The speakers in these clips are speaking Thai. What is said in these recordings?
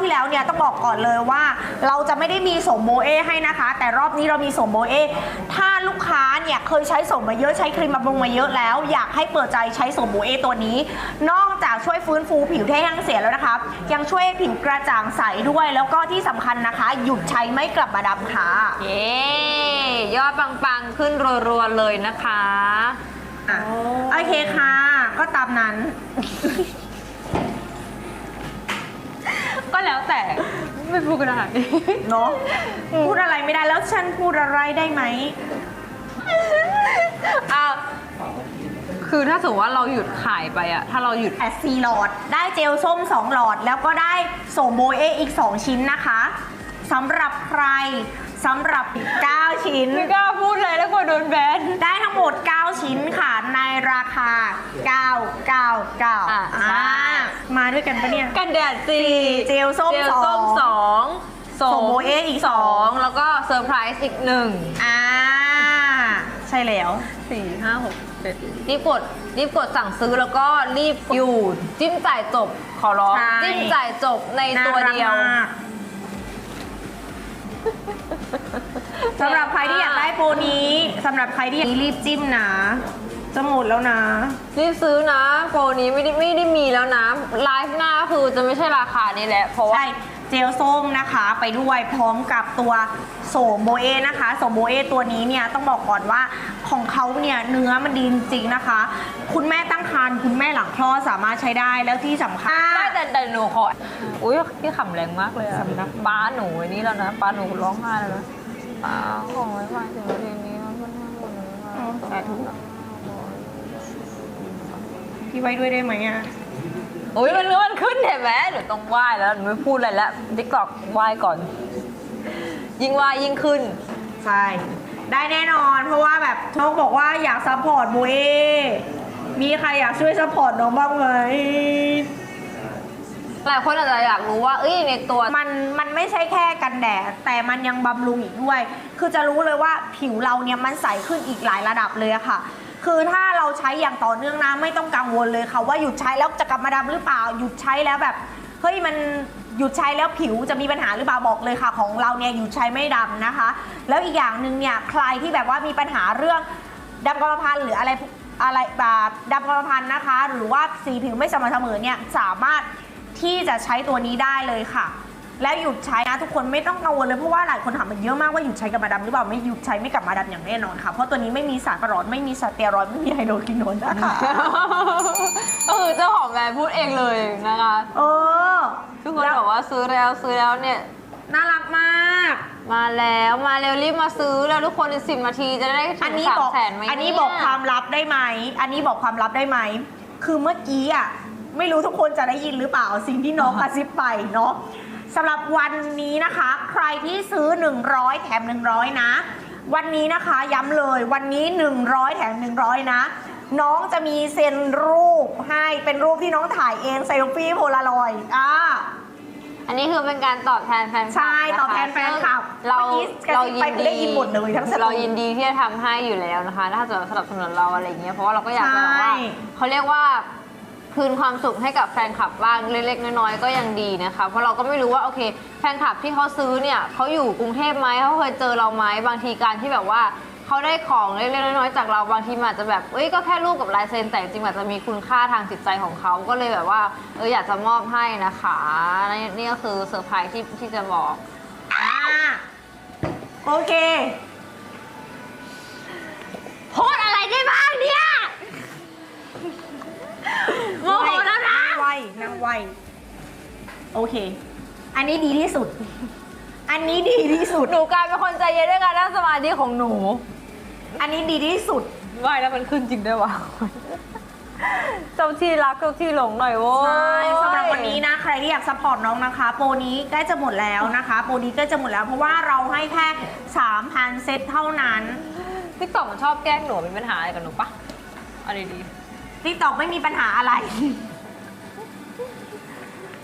ที่แล้วเนี่ยต้องบอกก่อนเลยว่า เราจะไม่ได้มีสมโบเอให้นะคะ แต่รอบนี้เรามีสมโบเอถ้าลูกค้าเนี่ยเคยใช้สมมาเยอะใช้ครีมบำรุงมาเยอะแล้ว อยากให้เปิดใจใช้สมโบเอตัวนี้ นอกจากช่วยฟื้นฟูผิวที่แห้งเสียแล้วนะคะยังช่วยให้ผิวกระจ่างใสด้วย แล้วก็ที่สำคัญนะคะ หยุดใช้ไม่กลับมาดำค่ะเย้ยอดปังๆขึ้นรัวๆเลยนะคะอะโอเคค่ะ ก็ตามนั้น ก็ แล้วแต่ไม่พูดกันได้ เนาะพูดอะไรไม่ได้แล้วฉันพูดอะไรได้ไหมอะคือถ้าสมมติว่าเราหยุดขายไปอะถ้าเราหยุดแต่4หลอด ได้เจลส้ม 2 หลอด แล้วก็ได้โสมโบเออีก 2 ชิ้นนะคะสำหรับใครสำหรับ 9 ชิ้น ไม่กล้าพูดเลยแล้วกลัวโดนแบน ได้ทั้งหมด 9 ชิ้นค่ะในราคา 999อะใช่มาด้วยกันปะเนี่ย กันแดดสี่เจลส้มเจลส้มสองสองโสมโบเออีกสองแล้วก็เซอร์ไพรส์อีกหนึ่งอ่า ใช่แล้ว สี่ห้าหกเจ็ดรีบกดรีบกดสั่งซื้อแล้วก็รีบอยู่จิ้มจ่ายจบขอร้องใช่ จิ้มจ่ายจบในตัวเดียว น่ารักมาก สำหรับใครที่อยากได้โปรนี้สำหรับใครที่อยากรีบจิ้มนะจะหมดแล้วนะ รีบซื้อนะโปรนี้ไม่ได้ไม่ได้มีแล้วนะไลฟ์หน้าคือจะไม่ใช่ราคานี้แหละเพราะว่า ใช่เจลส้มนะคะไปด้วยพร้อมกับตัวโสมโบเอนะคะโสมโบเอตัวนี้เนี่ยต้องบอกก่อนว่าของเขาเนี่ยเนื้อมันดีจริงๆนะคะ คุณแม่ตั้งครรภ์คุณแม่หลังคลอดสามารถใช้ได้แล้วที่สำคัญ ได้แต่แต่หนูขออุ้ยพี่ขำแรงมากเลยอะป้าหนูไอ้นี่แล้วนะป้าหนูร้องไห้แล้วนะ ป้าของไว้ฟังถึงเพลงนี้มันมันหมดเลยอ๋อสาธุ พี่ไว้ด้วยได้ไหมอะอุ้ยมันมันขึ้นเห็นไหมเดี๋ยวต้องไหว้แล้วหนูไม่พูดอะไรแล้วติ๊กตอกไหว้ก่อน ยิ่งไหว้ยิ่งขึ้น ใช่ ได้แน่นอนเพราะว่าแบบน้องบอกว่าอยากซัพพอร์ตโบเอมีใครอยากช่วยซัพพอร์ตน้องบ้างไหม หลายคนอาจจะอยากรู้ว่า เอ้ยในตัวมันมันไม่ใช่แค่กันแดดแต่มันยังบำรุงอีกด้วย คือจะรู้เลยว่าผิวเราเนี่ยมันใสขึ้นอีกหลายระดับเลยอะค่ะ คือถ้าเราใช้อย่างต่อเนื่องนะไม่ต้องกังวลเลยค่ะว่าหยุดใช้แล้วจะกลับมาดำหรือเปล่าหยุดใช้แล้วแบบเฮ้ยมันหยุดใช้แล้วผิวจะมีปัญหาหรือเปล่าบอกเลยค่ะ ของเราเนี่ยหยุดใช้ไม่ดำนะคะ แล้วอีกอย่างหนึ่งเนี่ยใครที่แบบว่ามีปัญหาเรื่องดำกรรมพันธุ์หรืออะไรอะไรแบบดำกรรมพันธุ์นะคะ หรือว่าสีผิวไม่สม่ำเสมอเนี่ยสามารถ ที่จะใช้ตัวนี้ได้เลยค่ะ แล้วหยุดใช้นะทุกคนไม่ต้องกังวลเลยเพราะว่าหลายคนถามมันเยอะมากว่าหยุดใช้กับมาดำหรือเปล่าไม่หยุดใช้ไม่กลับมาดำอย่างแน่นอนค่ะเพราะตัวนี้ไม่มีสารประหลอดไม่มีสเตียรอยด์ไม่มีไฮโดรคิโนนนะคะก็คือเจ้าของแบรนด์พูดเองเลยนะคะเออทุกคนแล้วบอกว่าซื้อแล้วซื้อแล้วเนี่ยน่ารักมาก มาแล้วมาเร็วรีบมาซื้อแล้วทุกคนในสิบนาทีจะได้ถึอันงนี้สามบอกแสนไหมอันนี้เยบอกความลับได้ไหม อันนี้บอกความลับได้ไหม คือเมื่อกี้อะ ไม่รู้ทุกคนจะได้ยินหรือเปล่าสิ่งที่น้องกระซิบไปเนาะสำหรับวันนี้นะคะ ใครที่ซื้อ 100 แถม 100 นะ วันนี้นะคะย้ำเลยวันนี้ 100 แถม 100 นะ น้องจะมีเซ็นรูปให้เป็นรูปที่น้องถ่ายเองเซลฟี่โพลารอยด์อ่าอันนี้คือเป็นการตอบแทนแฟนคลับใช่ะคะตอบแทนแฟนคลับเราเมื่อกี้กระเราซิบยิไปนคือได้ยินหมดเลยทั้งสตูเรายินดีที่จะทำให้อยู่แล้วนะคะ ถ้าจะสนับสนุนเราอะไรอย่างเงี้ยเพราะว่าเราก็อยากจะแบบว่าใช่เขาเรียกว่า คืนความสุขให้กับแฟนคลับบ้างเล็กๆน้อยๆก็ยังดีนะคะเพราะเราก็ไม่รู้ว่าโอเค แฟนคลับที่เขาซื้อเนี่ยเขาอยู่กรุงเทพไหมเขาเคยเจอเราไหมบางทีการที่แบบว่าเขาได้ของเล็กๆน้อยๆจากเราบางทีมันอาจจะแบบเอ้ยก็แค่รูปกับลายเซ็นแต่จริงๆอาจจะมีคุณค่าทางจิตใจของเขาก็เลยแบบว่าเอออยากจะมอบให้นะคะนี่นี่ก็คือเซอร์ไพรส์ที่ที่จะบอกอ่าโอเคพูดอะไรได้บ้างเนี่ยโมโหแล้วนะ นั่งไวนั่ง ไวโอเค อันนี้ดีที่สุด อันนี้ดีที่สุด หนูกลายเป็นคนใจเย็นด้วยการนั่งสมาธิของหนู อันนี้ดีที่สุดว่ายแล้วมันขึ้นจริงด้วยวะเจ้าที่รักเจ้าที่หลงหน่อยโว้ใช่ยสำหรับวันนี้นะ ใครที่อยากซัพพอร์ตน้องนะคะ โปรนี้ใกล้จะหมดแล้วนะคะ โปรนี้ใกล้จะหมดแล้ว เพราะว่าเราให้แค่ 3,000 เซตเท่านั้นติ๊กต็อกมันชอบแกล้งหนูมีปัญหาอะไรกับหนูปะเอาดี ติ๊กตอกไม่มีปัญหาอะไร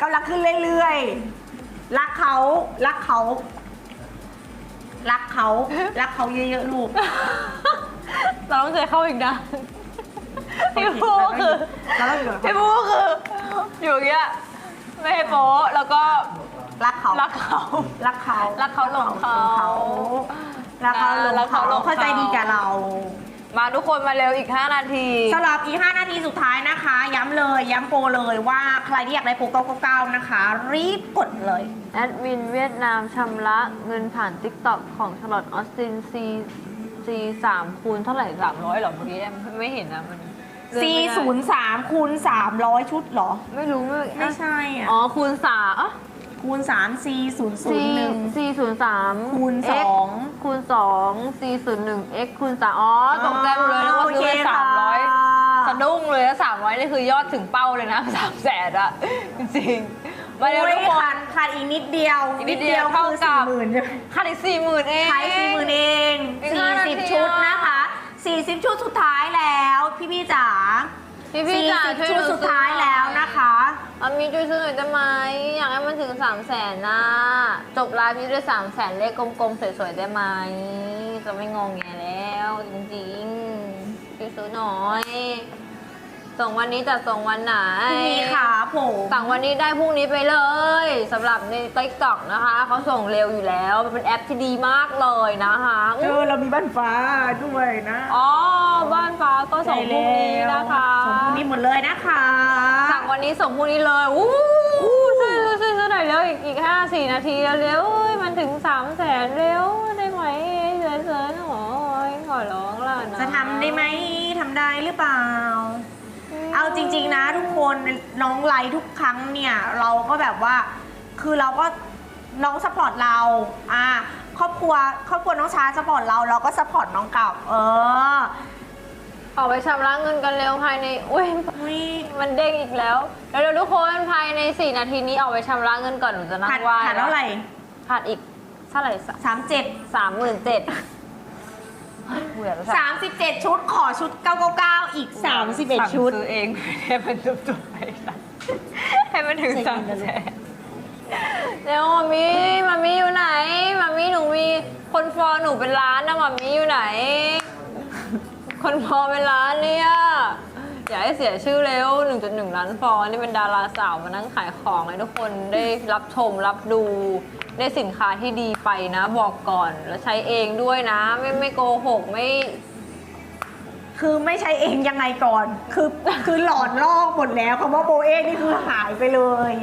กำลังขึ้นเรื่อยๆ รักเขา รักเขา รักเขา รักเขาเยอะๆ ลูกๆเราต้องเจอเข้าอีกนะพี่พูคือเราต้องอยู่กับเขาพี่พูคืออยู่อย่างเงี้ยไม่ให้โป๊ะแล้วก็รักเขา รักเขา รักเขารักเขาหลงเขา รักเขาหลงรักเขาเขาหลงเขาเข้าใจดีกับเรา มาทุกคนมาเร็วอีก 5 นาที สำหรับอีก 5 นาทีสุดท้ายนะคะ ย้ำเลยย้ำโปรเลยว่าใครที่อยากได้โปร999 นะคะ รีบกดเลย แอดมินเวียดนามชำระเงินผ่าน TikTok ของชลอตออสติน C C 3คูณเท่าไหร่300เหรอเมื่อกี้แอมไม่เห็นนะมันเลื่อนไม่ได้403คูณ300 ชุดเหรอ ไม่รู้ไม่ไม่ใช่อะ อ๋อคูณสามอะ คูณ3 C C001 C ศูนย์สามคูณ X สองคูณสอง C ศูนย์หนึ่ง X คูณสามอ๋อตกใจหมดเลยแล้วว่าซื้อไปสามร้อยสะดุ้งเลยแล้วสามร้อยนี่คือยอดถึงเป้าเลยนะสามแสนอะจริงๆมาเร็วทุกคขานดขาดอีกนิดเดียวอีกนิดเดียวเท่าคือกับ สี่หมื่นใช่ไหม ค่าอีกสี่หมื่นเองขายสี่หมื่นเอง อีกสี่ห้านาทีสิบชุดอะนะคะสี่สิบชุดสุดท้ายแล้ว พี่พี่ๆจ๋าพี่พี่สี่จ๋าสิบช่วยชุดดูสุดท้ายแล้วนะคะ อามีช่วยซื้อหน่อยได้ไหมอยากให้มันถึงสามแสนนะจบไลฟ์นี้ด้วยสามแสนเลขกลมๆสวยๆได้ไหมจะไม่งงแงแล้วจริงๆช่วยซื้อหน่อยส่งวันนี้จะส่งวันไหนพรุ่งนี้ค่ะผมสั่งวันนี้ได้พรุ่งนี้ไปเลยสำหรับใน TikTok นะคะเขาส่งเร็วอยู่แล้วมันเป็นแอปที่ดีมากเลยนะคะเออเรามีบ้านฟ้าด้วยนะอ๋อบ้านฟ้าก็ส่งพรุ่งนี้นะคะส่งพรุ่งนี้หมดเลยนะคะสั่ง วันนี้ส่งพรุ่งนี้เลยอู้ซื้อซื้อซื้อหน่อยเร็วอีกอีกห้าสี่นาทีเร็วเอ้ยมันถึงสามแสนเร็วได้ไหมเสือเสือหน่อยขอร้องล่ะนะจะทำได้ไหมทำได้หรือเปล่า เอาจริง ๆ นะ ทุกคนน้องไลฟ์ทุกครั้งเนี่ยเราก็แบบว่าคือเราก็น้องสปอร์ตเราอ่าครอบครัวครอบครัวน้องช้าสปอร์ตเราเราก็สปอร์ตน้องกลับ เออ ออกไปชำระเงินกันเร็วภายในอุ้ยอุ๊ยมันเด้งอีกแล้วเร็วๆทุกคนภายใน 4 นาทีนี้ออกไปชำระเงินก่อนหนูจะนั่ขาดงไหว้ขาดเท่าไหร่ขาดอีกเท่าไหร่สามเจ็ดสามหมื่นเจ็ดเบื่อแล้วสามสิบเจ็ดชุดขอชุดเก้าเก้าเก้าอีกสามสิบเอ็ดชุดซื้อเองให้มันจบๆไปนะให้มันถึงใจสามเย็นนะลูกแสนเร็วมามีมามีอยู่ไหนมามีหนูมีคนฟอลหนูเป็นล้านนะมามีอยู่ไหน คนฟอเป็นล้านเนี่ย อย่าให้เสียชื่อเร็ว 1.1 ล้านฟอลนี่เป็นดาราสาวมานั่งขายของให้ทุกคนได้รับชมรับดู ได้สินค้าที่ดีไปนะ บอกก่อนแล้วใช้เองด้วยนะ ไม่ไม่โกหกไม่คือไม่ใช้เองยังไงก่อน คือคือหลอนลอกหมดแล้วคำว่าโบเอะนี่คือหายไปเลย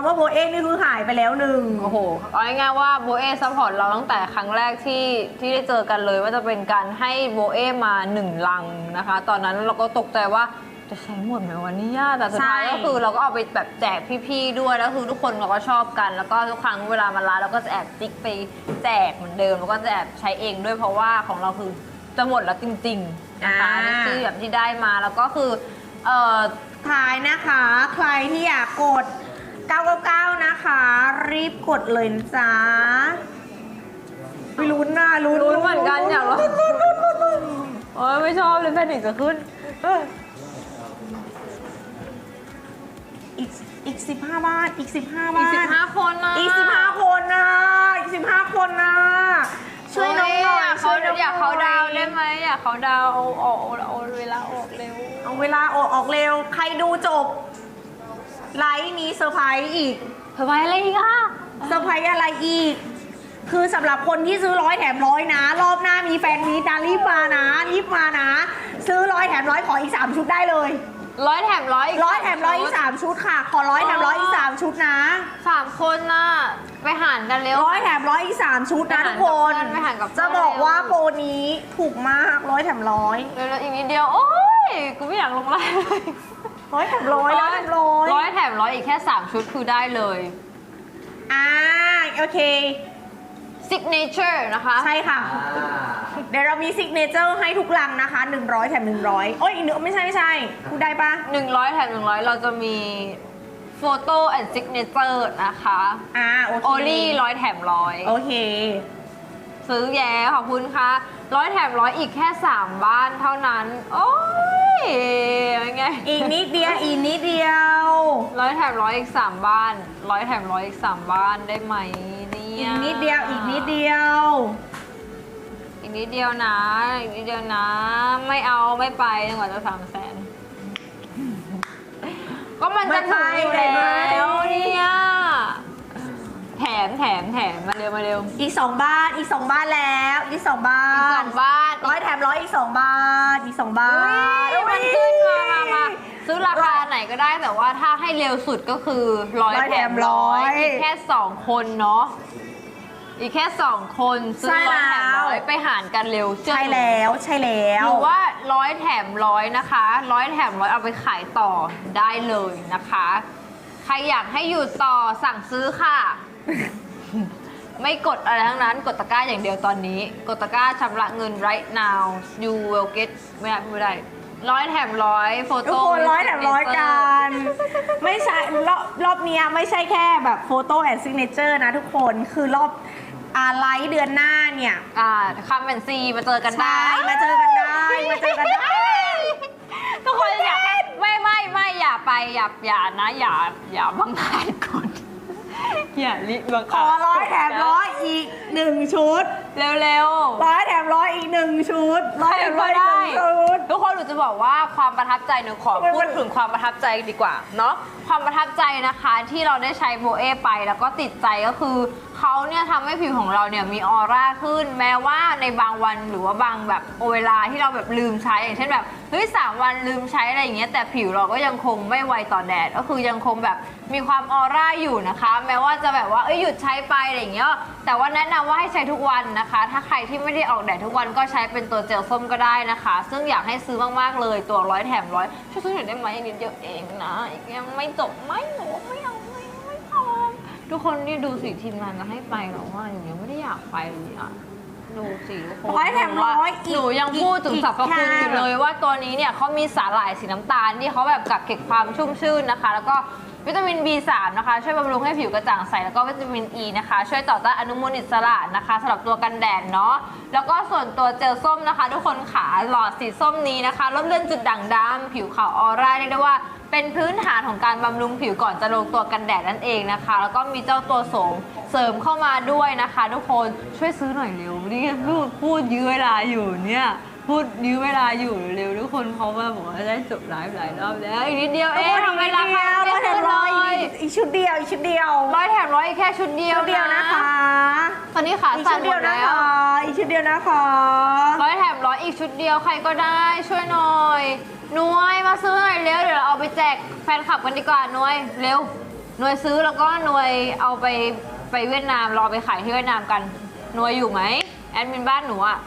ำว่าโบเอะนี่คือหายไปแล้วหนึ่งโอ้โหเอาง่ายๆว่าโบเอซัพพอร์ตเราตั้งแต่ครั้งแรกที่ที่ได้เจอกันเลยว่าจะเป็นการให้โบเอมาหนึ่งลังนะคะ ตอนนั้นเราก็ตกใจว่าจะใช้หมดไหมวันนี้ย่าแต่สุดท้ายใช่ก็คือเราก็เอาไปแบบแจกพี่ๆด้วยแล้วคือทุกคนเราก็ชอบกัน แล้วก็ทุกครั้งเวลามาร้านเราก็จะแอบติ๊กไปแจกเหมือนเดิมแล้วก็จะแอบใช้เองด้วยเพราะว่าของเราคือจะหมดแล้วจริงๆนะคะอ่านี่คือแบบที่ได้มาแล้วก็คือเอ่อท้ายนะคะ ใครที่อยากกด 999 นะคะ รีบกดเลยนะจ๊ะไม่ลุ้นหน้าลุ้นลุ้นเหมือนกันอยากรู้ลุ้นลุ้นลุ้นลุ้นโอ้ยไม่ชอบเลยแพนิคจะขึ้นเอ้ยอีกอีก 15บ้านอีก 15 อีบ้ากนสิบห้าคนนะ อีก 15 คนนะ อีก 15 คนนะ ช่วยน้องหน่อยเขาช่วยน้องหน่อยากเขาดาวน์ได้ไหมอยากเขาดาวน์เอาเอาเอาเอาเวลาออกเร็ว เอาเวลาออกออกเร็ว ใครดูจบ ไลฟ์นี้เซอร์ไพรส์อีกทำไมอะไรอีกอะเซอร์ไพรส์อะไรอีก คือสำหรับคนที่ซื้อร้อยแถมร้อยนะ รอบหน้ามีแฟนมีตารีบมานะรีบมานะ ซื้อร้อยแถมร้อยขออีก 3 ชุดได้เลยร้อยแถมร้อยอีกร้อยแถมร้อยอีก3ชุดค่ะ ขอร้อยแถมร้อยอีก3ชุดนะสามคนน่ะไปหารกันเร็วร้อยแถมร้อยอีก3ชุดนะทุกคนไปหารกับเพื่อนจะบอกว่าโปรนี้ถูกมากร้อยแถมร้อยเร็วๆอีกนิดเดียวโอ้ยกูไม่อยากลงไลน์เลย ร้อยแถมร้อยร้อยแถมร้อยร้อยแถมร้อยอีกแค่ 3 ชุดคือได้เลย อ่าโอเค signature นะคะ ใช่ค่ะ เดี๋ยวเรามีซิกเนเจอร์ให้ทุกลังนะคะ 100 แถม 100 โอ้ยอีกหนึ่งไม่ใช่ไม่ใช่พูดได้ปะ100 แถม 100 เราจะมี photo and signature นะคะ อ่า โอเค โอลี่ร้อยแถมร้อยโอเค ซื้อแย่ขอบคุณค่ะร้อยแถมร้อยอีกแค่ 3 บ้านเท่านั้น โอ้ยยังไง อีกนิดเดียวอีกนิดเดียวร้อยแถมร้อยอีก3บ้านร้อยแถมร้อยอีก3บ้านได้ไหมเนี่อียกนิดเดียวอีกนิดเดียว อีกนิดเดียวนะอีกนิดเดียวนะ ไม่เอาไม่ไปจนกว่าจะสามแสนก็มันจะถึงอยู่แล้วเนี่ยมาเร็วอีกสองบ้านอีกสองบ้านแล้วอีกสองบ้าอีกสนองบ้านร้อยแถมร้อยอีกสองบ้านอีกสองบ้าอุ้ยนมันขึ้นมามามา ซื้อราคาไหนก็ได้แต่ว่าถ้าให้เร็วสุดก็คือร้อยร้อยแถแถมมร้อยร้อยอีกแค่สองคนเนาะอีกแค่สองคนซื้อใช่ร้อยแถมแล้ว ร้อยไปหารกันเร็วเชื่อใช่หนู แล้วใช่แล้ว หรือว่าร้อยแถมร้อยนะคะร้อยแถมร้อยเอาไปขายต่อได้เลยนะคะ ใครอยากให้อยู่ต่อสั่งซื้อค่ะ ไม่กดอะไรทั้งนั้น กดตะกร้าอย่างเดียวตอนนี้ กดตะกร้าชำระเงิน right now you will get ไม่ได้ไม่ได้ ร้อยแถมร้อยโฟทุกโต้คนร้อยแถมร้อยกัน ไม่ใช่รอบรอบเนี้ยไม่ใช่แค่แบบโฟโต้แอนด์ซิกเนเจอร์นะทุกคนคือรอบอาไลท์เดือนหน้าเนี่ย อ่าคัมเป็นซีมาเจอกันได้ใช่มาเจอกันได้มาเจอกันได้ ทุกคนอย่าไม่ไม่ไม่อย่าไปอย่าอย่านะอย่าอย่าบังคับกดอย่าลิบังขคัอบร้อยแถมร้อยอีกหนึ่งชุด เร็วๆ ร้อยแถมร้อยอีกหนึ่งชุดร้อยแถมร้อยอีกหนึ่งชุด ทุกคนหนูจะบอกว่าความประทับใจหนูขอทำไมมันพูดถึงความประทับใจดีกว่าเนาะความประทับใจนะคะที่เราได้ใช้โบเอไป แล้วก็ติดใจก็คือเขาเนี่ยทำให้ผิวของเราเนี่ยมีออร่าขึ้น แม้ว่าในบางวันหรือว่าบางแบบเวลาที่เราแบบลืมใช้อย่างเช่นแบบเฮ้ยสามวันลืมใช้อะไรอย่างเงี้ยแต่ผิวเราก็ยังคงไม่ไวต่อแดดก็คือยังคงแบบ มีความออร่าอยู่นะคะ แม้ว่าจะแบบว่าเอ้ยหยุดใช้ไปอะไรอย่างเงี้ยแต่ว่าแนะนำว่าให้ใช้ทุกวันนะคะ ถ้าใครที่ไม่ได้ออกแดดทุกวันก็ใช้เป็นตัวเจลส้มก็ได้นะคะ ซึ่งอยากให้ซื้อมากๆเลยตัวร้อยแถมร้อยช่วยซื้อหน่อยได้ไหมนิดเดียวเองนะอีกยังไม่จบไม่หนูไม่เอาไม่ไม่พอทุกคนนี่ดูสิทีมงานจะให้ไปหรอว่าอย่างเงี้ยไม่ได้อยากไปเลยอะดูสิทุกคนร้อยแถมร้อยอีกหนูยังพูดถึงอีกสรรพคุณอยู่ค่ะเลยว่าตัวนี้เนี่ยเขามีสาหร่ายสีน้ำตาลที่เขาแบบกักเก็บความชุ่มชื่นนะคะ แล้วก็ วิตามิน B3 นะคะช่วยบำรุงให้ผิวกระจ่างใสแล้วก็วิตามิน E นะคะ ช่วยต่อต้านอนุมูลอิสระนะคะสำหรับตัวกันแดดเนาะแล้วก็ส่วนตัวเจลส้มนะคะ ทุกคนขาหลอดสีส้มนี้นะคะลดเลือนจุดด่างดำผิวขาวออร่าเรียกได้ว่าเป็นพื้นฐานของการบำรุงผิวก่อนจะลงตัวกันแดดนั่นเองนะคะ แล้วก็มีเจ้าตัวโสมเสริมเข้ามาด้วยนะคะ ทุกคนช่วยซื้อหน่อยเร็วนี่พูดพูดยื้อเวลาอยู่เนี่ย พูดยื้อเวลาอยู่เร็วๆทุกคนเขามาบอกว่าได้จบไลฟ์หลายรอบแล้วอีกนิดเดียวเองทำไมราคาร้ไม่อยแถขึ้มนเลร้อยยอีกชุดเดียวอีกชุดเดียวร้อยแถมร้อยอีกแค่ชุดเดียวชุดเดียวนะคะ ตอนนี้ขาอีกสั่ชุนดหมเดียวดนะแล้วคะอีกชุดเดียวนะคะร้อยแถมร้อยอีกชุดเดียวใครก็ได้ช่วยหน่อยหน่วยมาซื้อหน่อยเร็วเดี๋ยวเราเอาไปแจกแฟนคลับกันดีกว่าหน่วยเร็วหน่วยซื้อแล้วก็หน่วยเอาไปไปเวียดนามรอไปขายที่เวียดนามกันหน่วยอยู่ไหมแอดมินบ้านหนูอะ